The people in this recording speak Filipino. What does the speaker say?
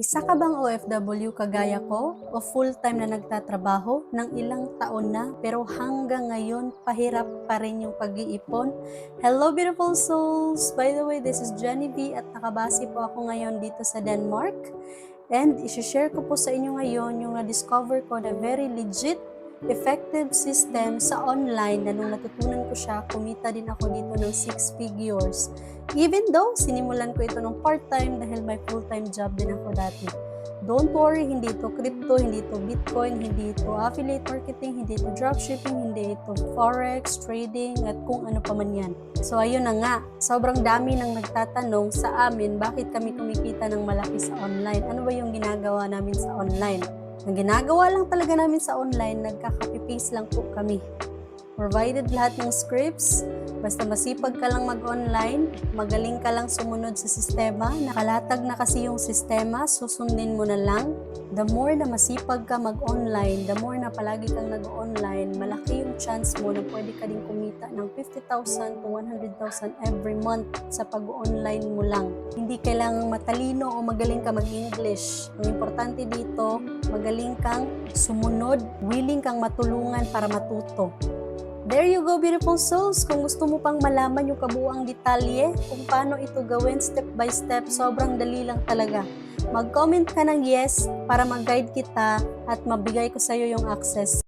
Isa ka bang OFW kagaya ko o full-time na nagtatrabaho ng ilang taon na pero hanggang ngayon pahirap pa rin yung pag-iipon? Hello beautiful souls! By the way, this is Jenny B at nakabase po ako ngayon dito sa Denmark. And isi-share ko po sa inyo ngayon yung na-discover ko na very legit effective system sa online na nung natutunan ko siya, kumita din ako dito ng six figures. Even though, sinimulan ko ito ng part-time dahil may full-time job din ako dati. Don't worry, hindi ito crypto, hindi ito bitcoin, hindi ito affiliate marketing, hindi ito dropshipping, hindi ito forex, trading, at kung ano pa man yan. So ayun na nga, sobrang dami nang nagtatanong sa amin bakit kami kumikita ng malaki sa online. Ano ba yung ginagawa namin sa online? Ang ginagawa lang talaga namin sa online, nagkaka-paste lang po kami. Provided lahat ng scripts, basta masipag ka lang mag-online, magaling ka lang sumunod sa sistema, nakalatag na kasi yung sistema, susundin mo na lang. The more na masipag ka mag-online, the more na palagi kang nag-online, malaki yung chance mo na pwede ka din kumita ng 50,000 to 100,000 every month sa pag-online mo lang. Hindi kailangang matalino o magaling ka mag-English. Ang importante dito, magaling kang sumunod, willing kang matulungan para matuto. There you go, beautiful souls. Kung gusto mo pang malaman yung kabuang detalye kung paano ito gawin step by step, sobrang dali lang talaga. Mag-comment ka ng yes para mag-guide kita at mabigay ko sa iyo yung access.